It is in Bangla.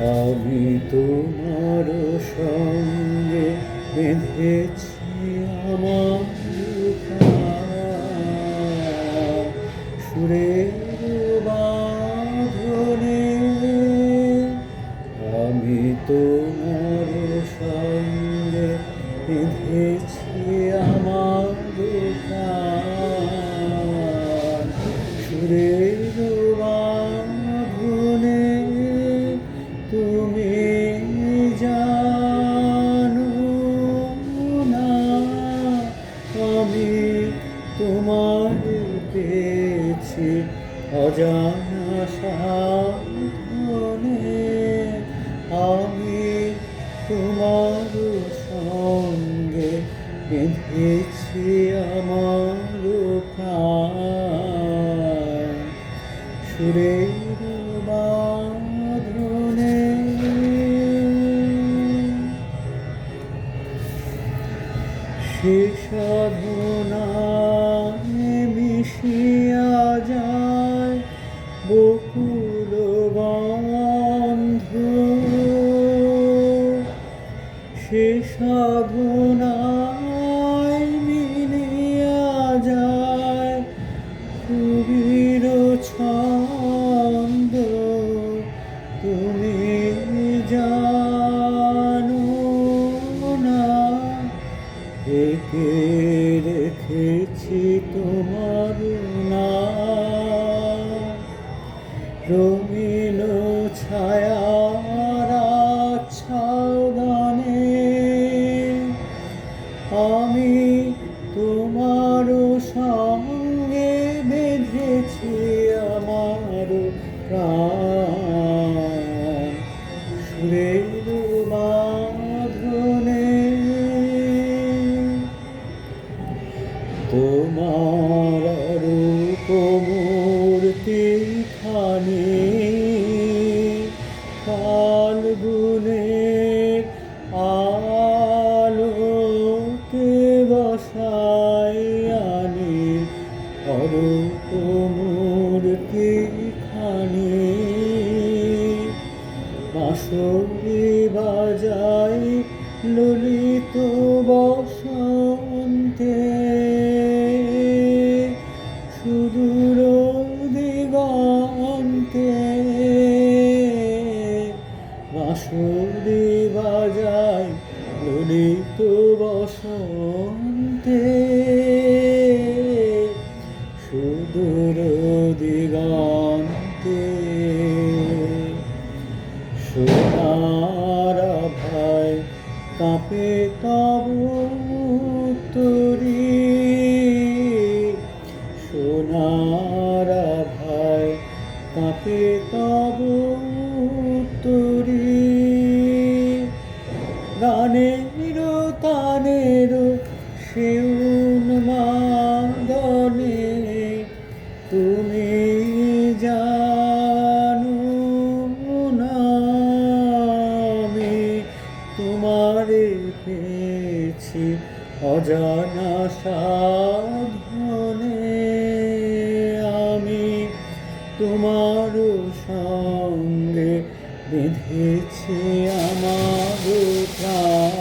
আমি তোমার সঙ্গে বেঁধেছি আমার বাঁধনে আমি তোমার সঙ্গে বেঁধেছি পেয়েছি অজানা সাধনে আমি তোমার সঙ্গে বেঁধেছি আমার সুরের বাঁধনে। সে সাধনায় মিশিয়া যায় বকুল বন্ধ। সে সাধনায় একে রেখেছি তোমার নাম। রঙিন ছায়ার আচ্ছাদনে আমি তোমার সঙ্গে বেঁধেছি আমার প্রাণ। তোমার রূপ মূর্তি খানি ফাল্গুনের আলোকে বসাই আনি অরূপ মূর্তি খানি। বাঁশরি বাজাই ললিত বাঁশরি বাজাই ললিত বসন্তে। সুদূর দিগন্তে। সোনার ভাই কাঁপে তব তরি সোনার ভাই কাঁপে তব তরি গানের তানের শিউন মাদনে তুমি জানো আমি তোমারে পেয়েছি অজানা সাধনে আমি তোমার সঙ্গে বেঁধেছি আমার প্রাণ।